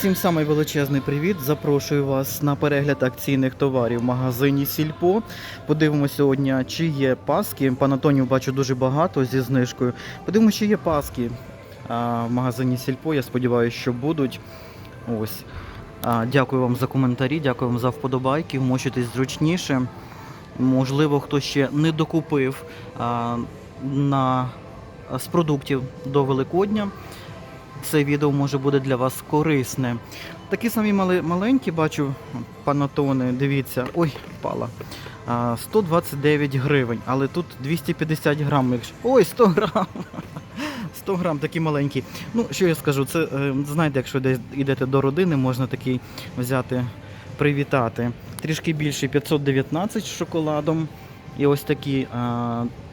Усім самий величезний привіт. Запрошую вас на перегляд акційних товарів в магазині Сільпо. Подивимося сьогодні, чи є паски. Пан Антонів бачу дуже багато зі знижкою. Подивимося, чи є паски а, в магазині Сільпо. Я сподіваюся, що будуть. Ось. А, дякую вам за коментарі, дякую вам за вподобайки. Вмочитесь зручніше. Можливо, хто ще не докупив а, на, з продуктів до Великодня. Це відео може буде для вас корисне. Такі самі маленькі, бачу, панатони, дивіться. Ой, впала. А, 129 гривень, але тут 250 грам. Ой, 100 грам. 100 грам такі маленькі. Ну, що я скажу, це е, знаєте, якщо десь йдете до родини, можна такий взяти, привітати. Трішки більше 519 з шоколадом. І ось такі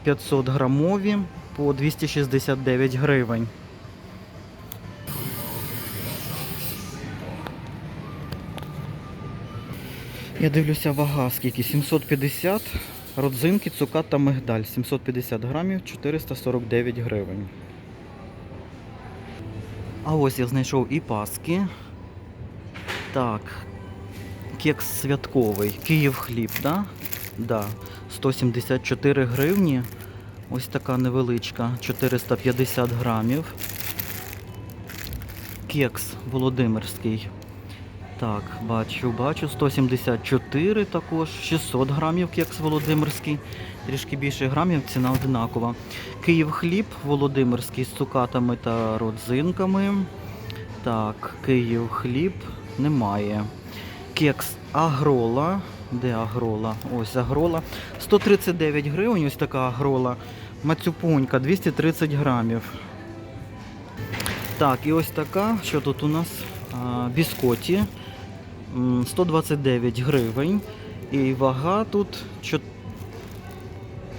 500 грамові по 269 гривень. Я дивлюся вага скільки? 750 родзинки, цукат та мигдаль. 750 грамів, 449 гривень. А ось я знайшов і паски. Так. Кекс святковий. Київ хліб, да? Да. 174 гривні. Ось така невеличка, 450 грамів. Кекс Володимирський. Так, бачу, бачу. 174 також, 600 грамів кекс Володимирський. Трішки більше грамів, ціна одинакова. Київ хліб Володимирський з цукатами та родзинками. Так, Київ хліб немає. Кекс Агрола. Де Агрола? Ось Агрола. 139 гривень, ось така Агрола. Мацюпонька 230 грамів. Так, і ось така, що тут у нас? Біскоті. М, 129 гривень. І вага тут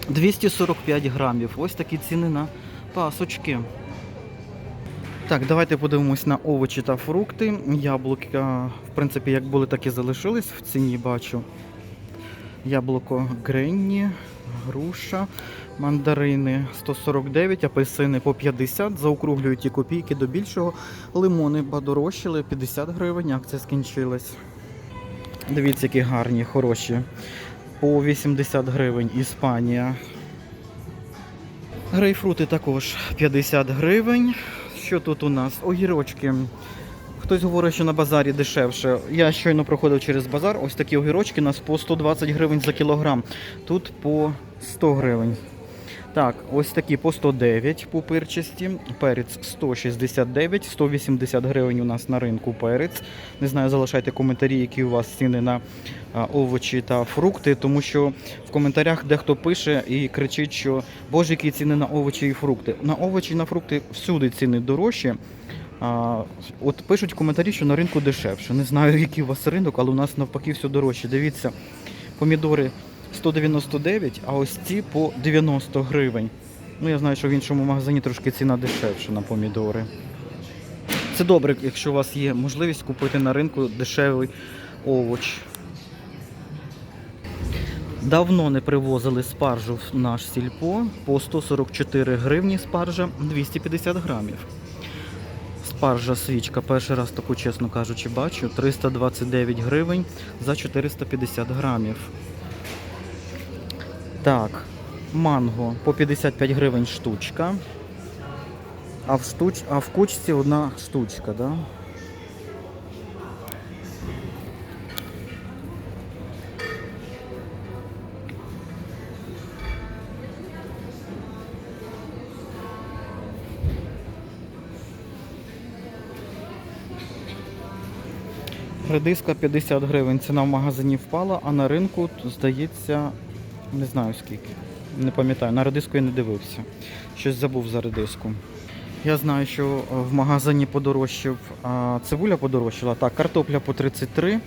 245 грамів. Ось такі ціни на пасочки. Так, давайте подивимось на овочі та фрукти. Яблука, в принципі, як були, так і залишились в ціні, бачу. Яблуко Гренні, груша, мандарини 149, апельсини по 50, заокруглюють ті копійки до більшого. Лимони подорожчали, 50 гривень, акція скінчилась. Дивіться, які гарні, хороші. По 80 гривень Іспанія. Грейпфрути також 50 гривень. Що тут у нас? Огірочки. Хтось говорить, що на базарі дешевше. Я щойно проходив через базар. Ось такі огірочки у нас по 120 гривень за кілограм. Тут по 100 гривень. Так, ось такі по 109 пупирчасті, перець 169, 180 гривень у нас на ринку перець. Не знаю, залишайте коментарі, які у вас ціни на овочі та фрукти, тому що в коментарях дехто пише і кричить, що боже, які ціни на овочі і фрукти. На овочі і на фрукти всюди ціни дорожчі. А, от пишуть коментарі, що на ринку дешевше. Не знаю, який у вас ринок, але у нас навпаки все дорожче. Дивіться, помідори 199, а ось ці по 90 гривень. Ну, я знаю, що в іншому магазині трошки ціна дешевша на помідори. Це добре, якщо у вас є можливість купити на ринку дешевий овоч. Давно не привозили спаржу в наш сільпо. По 144 гривні спаржа 250 грамів. Спаржа свічка, перший раз таку, чесно кажучи, бачу. 329 гривень за 450 грамів. Так, манго по 55 гривень штучка. А в, штуч... а в кучці одна штучка, да? Редиска 50 гривень, ціна в магазині впала, а на ринку, здається, не знаю скільки. Не пам'ятаю, на редиску я не дивився. Щось забув за редиску. Я знаю, що е, в магазині подорожчав, а цибуля подорожчала. Так, картопля по 33,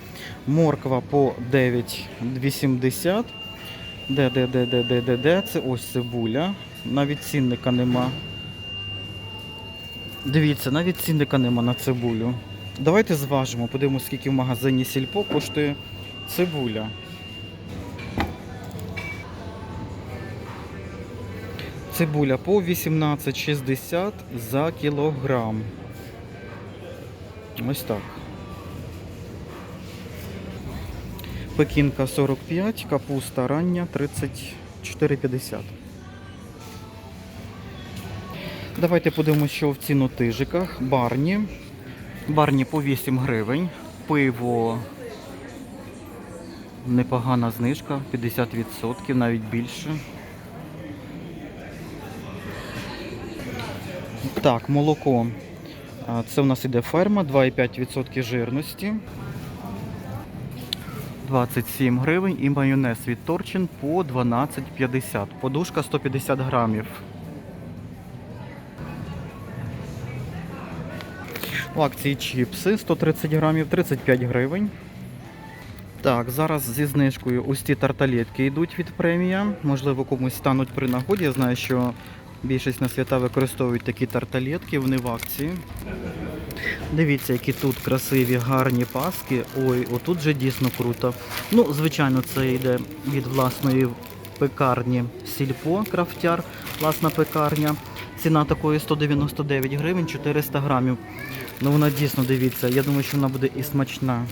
морква по 9,80. Де, де, де, де, де, де, де? Це ось цибуля. Навіть цінника нема. Дивіться, навіть цінника нема на цибулю. Давайте зважимо, подивимося, скільки в магазині Сільпо коштує цибуля. Цибуля по 18,60 за кілограм. Ось так. Пекінка 45, капуста рання 34,50. Давайте подивимося, що в цінотижиках. Барні. Барні по 8 гривень. Пиво непогана знижка, 50%, навіть більше. Так, молоко. Це у нас іде ферма, 2,5% жирності. 27 гривень і майонез від Торчин по 12,50. Подушка 150 грамів. У акції чіпси 130 грамів, 35 гривень. Так, зараз зі знижкою ось ці тарталетки йдуть від премія. Можливо, комусь стануть при нагоді. Я знаю, що більшість на свята використовують такі тарталетки, вони в акції. Дивіться, які тут красиві, гарні паски. Ой, отут же дійсно круто. Ну, звичайно, це йде від власної пекарні Сільпо Крафтяр, власна пекарня. Ціна такої 199 гривень, 400 грамів. Ну вона дійсно дивіться. Я думаю, що вона буде і смачна.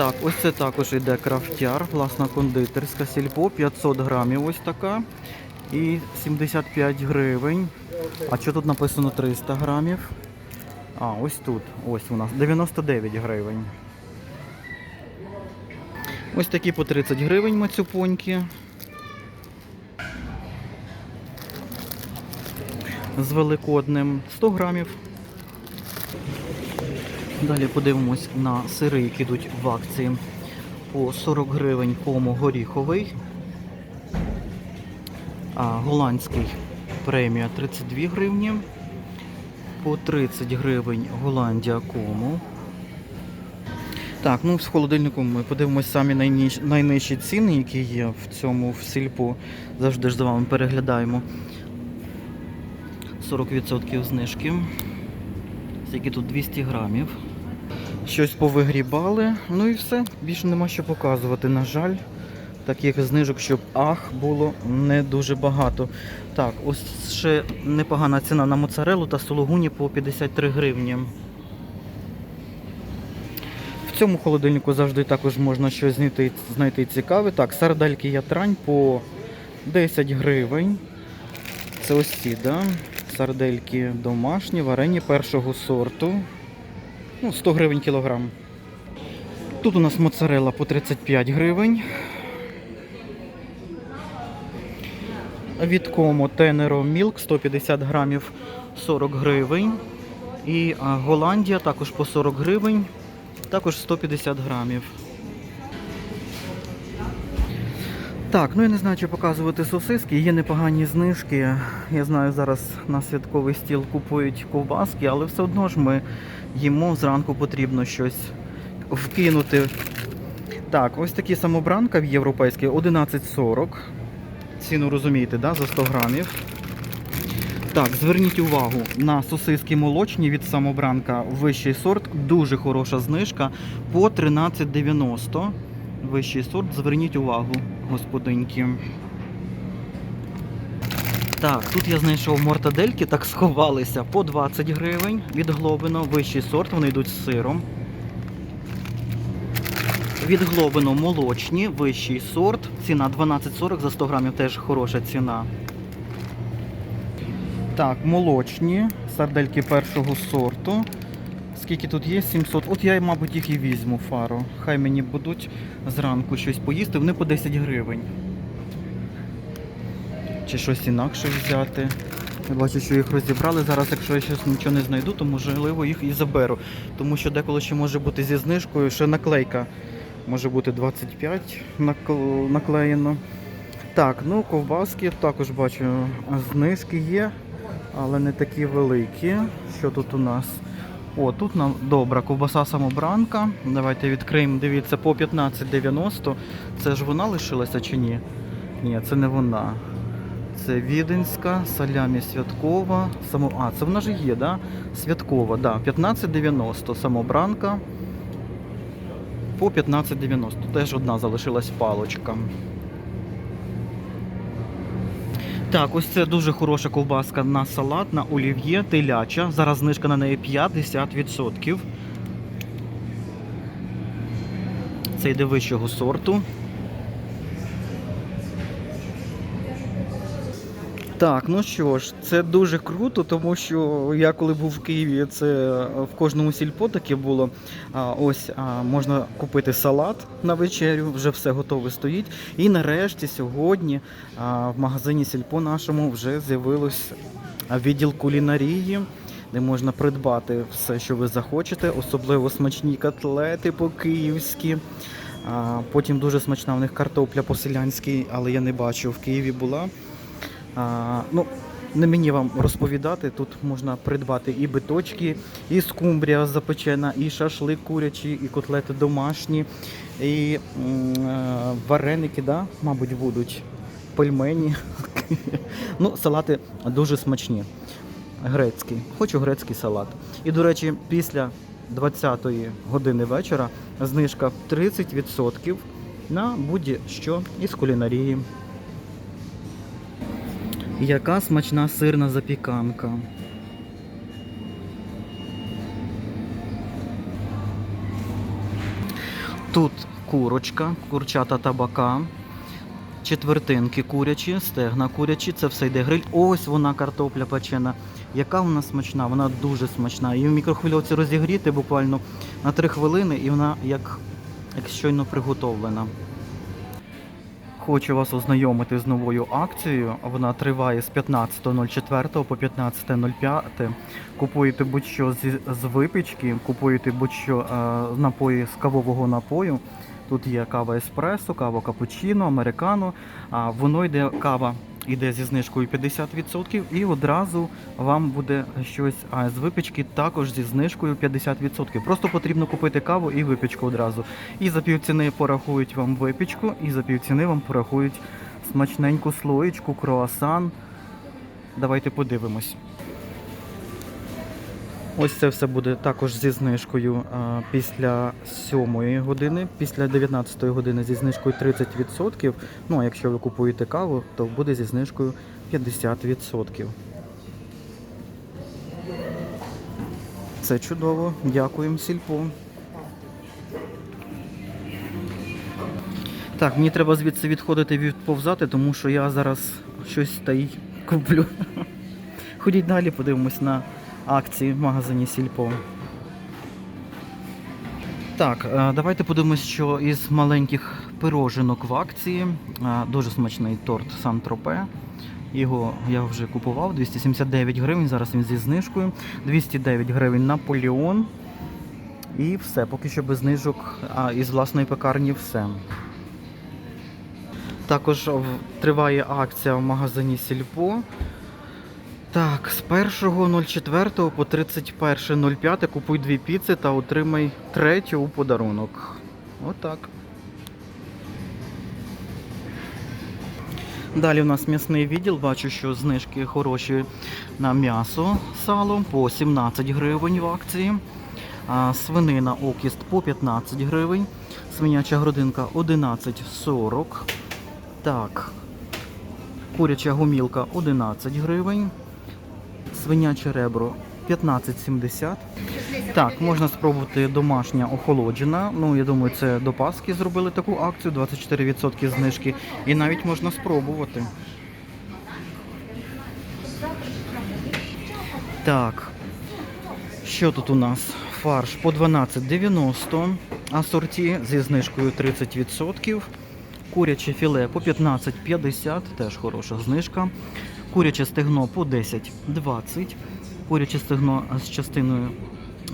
Так, ось це також йде крафтяр, власна кондитерська сільпо, 500 грамів ось така. І 75 гривень. А що тут написано 300 грамів? А, ось тут. Ось у нас 99 гривень. Ось такі по 30 гривень мацюпоньки. З великодним 100 грамів. Далі подивимось на сири, які йдуть в акції. По 40 гривень комо горіховий. А голландський премія 32 гривні. По 30 гривень Голландія кому. Так, ну з холодильником ми подивимось самі найніж- найнижчі ціни, які є в цьому в сільпо. Завжди ж за вами переглядаємо. 40% знижки. Скільки тут 200 грамів. Щось повигрібали. Ну і все. Більше нема що показувати, на жаль. Таких знижок, щоб ах, було не дуже багато. Так, ось ще непогана ціна на моцарелу та сулугуні по 53 гривні. В цьому холодильнику завжди також можна щось знайти, знайти цікаве. Так, сардельки ятрань по 10 гривень. Це ось ці, да? Сардельки домашні, варені першого сорту. Ну, 100 гривень кілограм. Тут у нас моцарелла по 35 гривень. Від Комо Тенеро Мілк 150 грамів 40 гривень. І Голландія також по 40 гривень, також 150 грамів. Так, ну я не знаю, чи показувати сосиски. Є непогані знижки. Я знаю, зараз на святковий стіл купують ковбаски, але все одно ж ми їмо зранку потрібно щось вкинути. Так, ось такі самобранка в європейській 11,40. Ціну розумієте, да, за 100 грамів. Так, зверніть увагу на сосиски молочні від самобранка вищий сорт. Дуже хороша знижка по 13,90. Вищий сорт, зверніть увагу, господинки. Так, тут я знайшов мортадельки, так сховалися по 20 гривень від Глобино. Вищий сорт, вони йдуть з сиром. Від Глобино молочні, вищий сорт. Ціна 12,40 за 100 грамів теж хороша ціна. Так, молочні, сардельки першого сорту. Скільки тут є? 700. От я, мабуть, їх і візьму фару. Хай мені будуть зранку щось поїсти, вони по 10 гривень. Чи щось інакше взяти. Я бачу, що їх розібрали. Зараз, якщо я щось нічого не знайду, то можливо їх і заберу. Тому що деколи ще може бути зі знижкою, ще наклейка. Може бути 25 наклеєно. Так, ну ковбаски також бачу, знижки є, але не такі великі. Що тут у нас? О, тут нам добра ковбаса самобранка. Давайте відкриємо. Дивіться, по 15,90. Це ж вона лишилася чи ні? Ні, це не вона. Це віденська, салямі святкова. Само... А, це вона ж є, да? Святкова, да. 15,90 самобранка. По 15,90. Теж одна залишилась палочка. Так, ось це дуже хороша ковбаска на салат, на олів'є, теляча. Зараз знижка на неї 50%. Це йде вищого сорту. Так, ну що ж, це дуже круто, тому що я коли був в Києві, це в кожному сільпо таке було. Ось можна купити салат на вечерю, вже все готове стоїть. І нарешті сьогодні в магазині сільпо нашому вже з'явилось відділ кулінарії. Де можна придбати все, що ви захочете, особливо смачні котлети по-київськи. Потім дуже смачна в них картопля по-селянськи, але я не бачу, в Києві була. А, ну, не мені вам розповідати, тут можна придбати і биточки, і скумбрія запечена, і шашлик курячий, і котлети домашні, і м, е, вареники, да, мабуть, будуть, пельмені. ну, салати дуже смачні. Грецький. Хочу грецький салат. І, до речі, після 20-ї години вечора знижка 30% на будь-що із кулінарії. Яка смачна сирна запіканка. Тут курочка, курчата табака, четвертинки курячі, стегна курячі, це все йде гриль. Ось вона картопля печена. Яка вона смачна, вона дуже смачна. Її в мікрохвильовці розігріти буквально на 3 хвилини, і вона як, як щойно приготовлена. Хочу вас ознайомити з новою акцією. Вона триває з 15.04 по 15.05. Купуєте будь-що з випічки, купуєте будь-що е, напої з кавового напою. Тут є кава еспресо, кава капучино, американо. А воно йде кава йде зі знижкою 50% і одразу вам буде щось з випічки також зі знижкою 50%. Просто потрібно купити каву і випічку одразу. І за півціни порахують вам випічку, і за півціни вам порахують смачненьку слоєчку, круасан. Давайте подивимось. Ось це все буде також зі знижкою після 7 години, після 19 години зі знижкою 30%. Ну а якщо ви купуєте каву, то буде зі знижкою 50%. Це чудово. Дякуємо, сільпо. Так, мені треба звідси відходити відповзати, тому що я зараз щось та й куплю. Ходіть далі, подивимось на акції в магазині Сільпо. Так, е, давайте подивимось, що із маленьких пирожинок в акції. Е, Дуже смачний торт Сан-Тропе. Його я вже купував 279 гривень. Зараз він зі знижкою. 209 гривень Наполеон. І все, поки що без знижок, а із власної пекарні все. Також триває акція в магазині Сільпо. Так, з 1.04 по 31.05 купуй дві піци та отримай третю у подарунок. Отак. Далі у нас м'ясний відділ. Бачу, що знижки хороші на м'ясо сало по 17 гривень в акції. А, свинина окіст по 15 гривень. Свиняча грудинка 11,40. Так. Куряча гумілка 11 гривень. Свиняче ребро 15,70. Так, можна спробувати домашня охолоджена. Ну, я думаю, це до Пасхи зробили таку акцію, 24% знижки. І навіть можна спробувати. Так. Що тут у нас? Фарш по 12,90. Асорті зі знижкою 30%. Куряче філе по 15,50, теж хороша знижка. Куряче стегно по 10,20. Куряче стегно з частиною,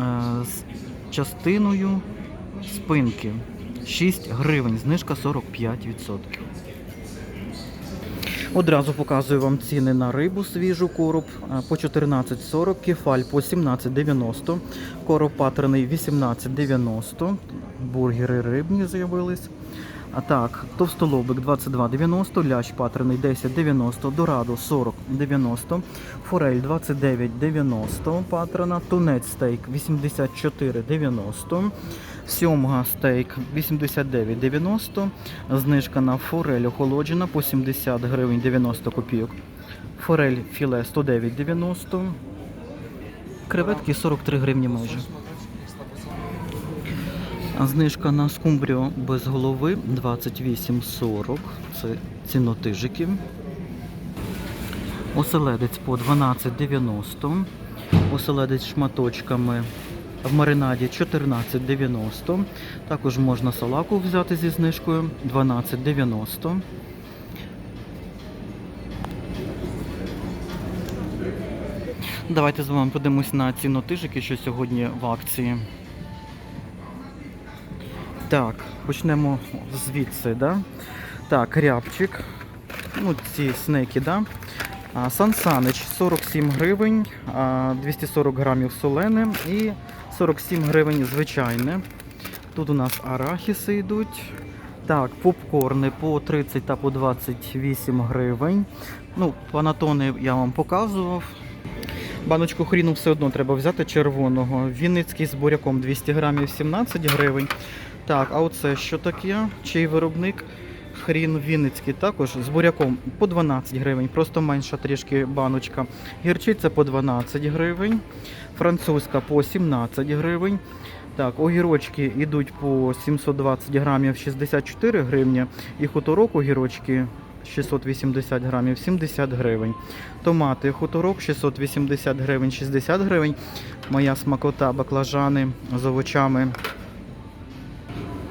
е, з частиною спинки 6 гривень, знижка 45%. Одразу показую вам ціни на рибу свіжу короб е, по 14,40, кефаль по 17,90, короб патрений 18,90, бургери рибні з'явились. А так, товстолобик 22,90, лящ патрений 10,90, дорадо 40,90, форель 29,90 патрена, тунець стейк 84,90, сьомга стейк 89,90, знижка на форель охолоджена по 70 гривень 90 копійок, форель філе 109,90, креветки 43 гривні майже. Знижка на скумбріо без голови 28,40. Це цінотижики. Оселедець по 12,90. Оселедець шматочками в маринаді 14,90. Також можна салаку взяти зі знижкою 12,90. Давайте з вами подивимось на цінотижики, що сьогодні в акції. Так, почнемо звідси, да? Так, рябчик. Ну, ці снеки, да? А, Сан Санич 47 гривень, 240 грамів солене і 47 гривень звичайне. Тут у нас арахіси йдуть. Так, попкорни по 30 та по 28 гривень. Ну, панатони я вам показував. Баночку хріну все одно треба взяти червоного. Вінницький з буряком 200 грамів 17 гривень. Так, а оце що таке? Чий виробник? Хрін Вінницький також з буряком по 12 гривень, просто менша трішки баночка. Гірчиця по 12 гривень, французька по 17 гривень. Так, огірочки йдуть по 720 грамів 64 гривні. І хуторок огірочки 680 грамів 70 гривень. Томати хуторок 680 гривень 60 гривень. Моя смакота баклажани з овочами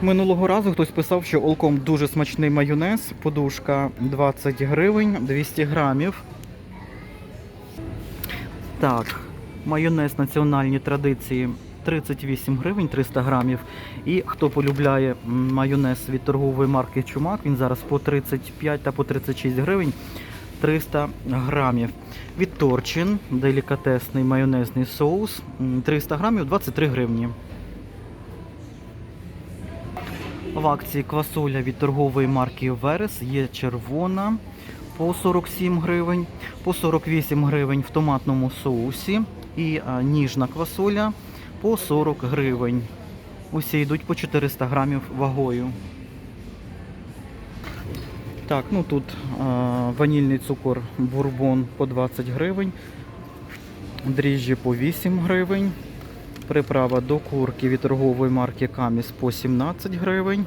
Минулого разу хтось писав, що Олком дуже смачний майонез, подушка 20 гривень, 200 грамів. Так, майонез національні традиції 38 гривень 300 грамів. І хто полюбляє майонез від торгової марки Чумак, він зараз по 35 та по 36 гривень 300 грамів. Від Торчин делікатесний майонезний соус 300 грамів 23 гривні. В акції квасоля від торгової марки Верес є червона по 47 гривень, по 48 гривень в томатному соусі і ніжна квасоля по 40 гривень. Усі йдуть по 400 грамів вагою. Так, ну тут а, ванільний цукор бурбон по 20 гривень, дріжджі по 8 гривень. Приправа до курки від торгової марки Каміс по 17 гривень.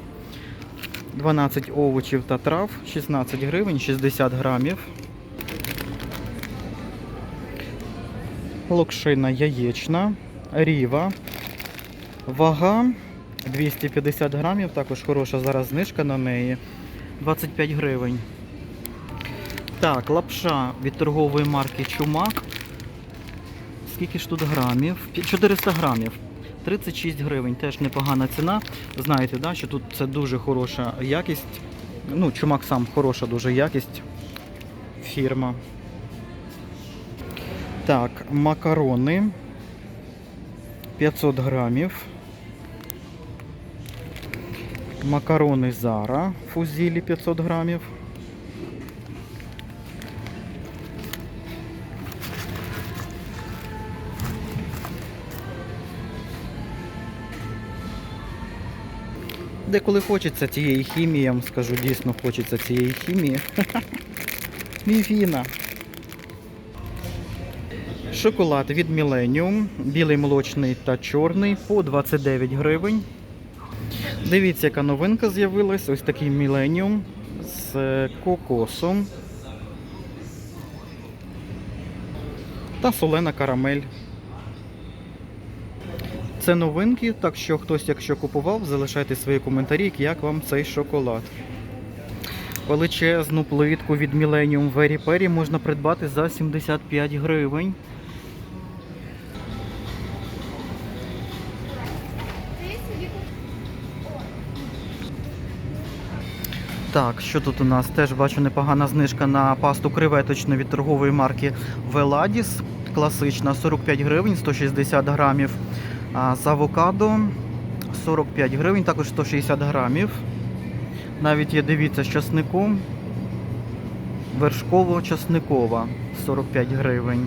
12 овочів та трав 16 гривень 60 грамів. Локшина яєчна, ріва. Вага 250 грамів, також хороша зараз знижка на неї. 25 гривень. Так, лапша від торгової марки Чумак Скільки ж тут грамів? 400 грамів. 36 гривень, теж непогана ціна. Знаєте, да, що тут це дуже хороша якість. Ну, чумак сам хороша дуже якість. Фірма. Так, макарони 500 грамів. Макарони Зара фузілі 500 грамів. Деколи хочеться цієї хімії, я вам скажу, дійсно хочеться цієї хімії. Мівіна. Шоколад від Millennium, білий молочний та чорний по 29 гривень. Дивіться, яка новинка з'явилась. Ось такий Millennium з е, кокосом. Та солена карамель. Це новинки, так що хтось, якщо купував, залишайте свої коментарі, як вам цей шоколад. Величезну плитку від Millennium Very Perry можна придбати за 75 гривень. Так, що тут у нас? Теж бачу непогана знижка на пасту креветочну від торгової марки Veladis. Класична 45 гривень, 160 грамів. З авокадо 45 гривень, також 160 грамів. Навіть є, дивіться, з часником. Вершково-часникова 45 гривень.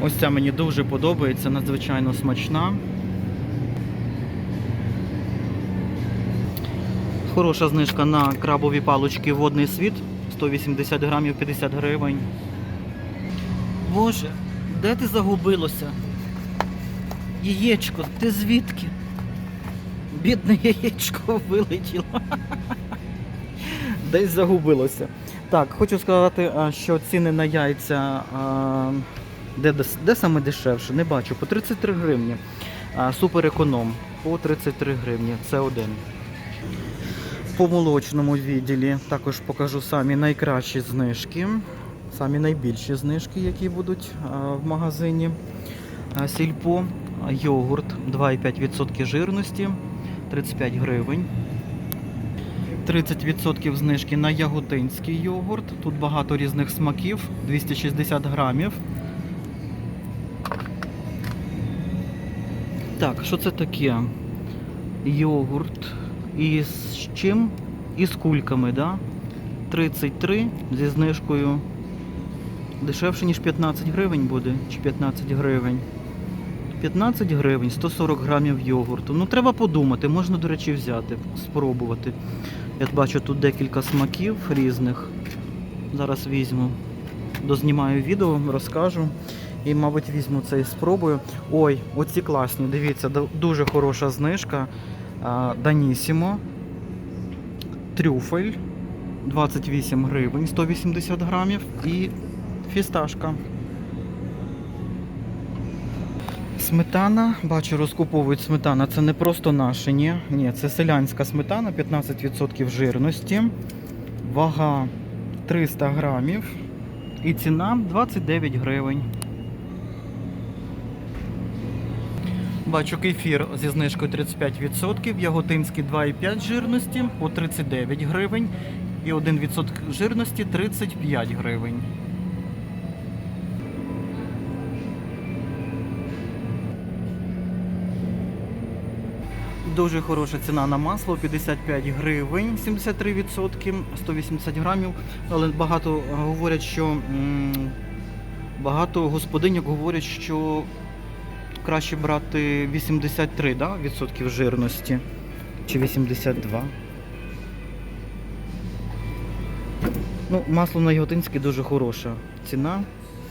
Ось ця мені дуже подобається, надзвичайно смачна. Хороша знижка на крабові палочки водний світ. 180 грамів 50 гривень. Боже, де ти загубилося? Яєчко, ти звідки? Бідне яєчко вилетіло. Десь загубилося. Так, хочу сказати, що ціни на яйця де, де саме дешевше? Не бачу. По 33 гривні. Супер економ по 33 гривні. Це один. По молочному відділі також покажу самі найкращі знижки. Самі найбільші знижки, які будуть в магазині. Сільпо, йогурт 2,5% жирності, 35 гривень. 30% знижки на яготинський йогурт. Тут багато різних смаків, 260 грамів. Так, що це таке? Йогурт із чим? Із кульками, да? 33 зі знижкою. Дешевше, ніж 15 гривень буде, чи 15 гривень. 15 гривень, 140 грамів йогурту. Ну, треба подумати, можна, до речі, взяти, спробувати. Я бачу тут декілька смаків різних. Зараз візьму. Дознімаю відео, розкажу. І, мабуть, візьму це і спробую. Ой, оці класні, дивіться, дуже хороша знижка. Данісімо. Трюфель 28 гривень, 180 грамів. І фісташка. Сметана, бачу, розкуповують сметана. Це не просто наша, ні. Ні, це селянська сметана, 15% жирності. Вага 300 грамів. І ціна 29 гривень. Бачу кефір зі знижкою 35%, яготинський 2,5 жирності по 39 гривень і 1% жирності 35 гривень. Дуже хороша ціна на масло 55 гривень, 73%, 180 грамів. Але багато говорять, що багато господинок говорять, що краще брати 83 да, відсотків жирності чи 82. Ну, масло на Яготинське дуже хороша ціна,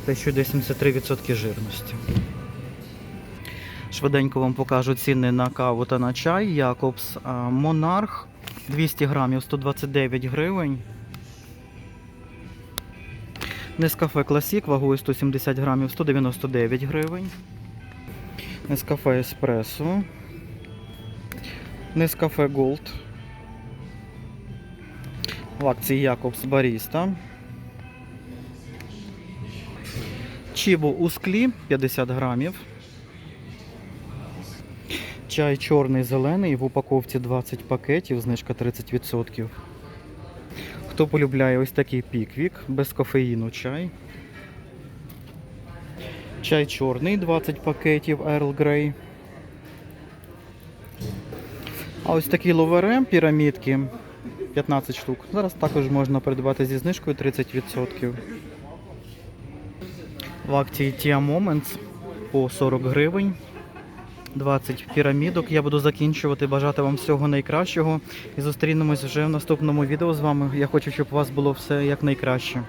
те, що десь 73% жирності. Швиденько вам покажу ціни на каву та на чай. Якобс Монарх 200 грамів 129 гривень. Нескафе Класік вагою 170 грамів 199 гривень. Нескафе Еспресо. Нескафе Голд. В акції Якобс Баріста. Чібо у склі 50 грамів. Чай чорний зелений в упаковці 20 пакетів, знижка 30%. Хто полюбляє ось такий піквік, без кофеїну чай. Чай чорний 20 пакетів Earl Grey. А ось такі ловере пірамідки 15 штук. Зараз також можна придбати зі знижкою 30%. В акції Tia Moments по 40 гривень. 20 пірамідок. Я буду закінчувати. Бажати вам всього найкращого. І зустрінемось вже в наступному відео з вами. Я хочу, щоб у вас було все як найкраще.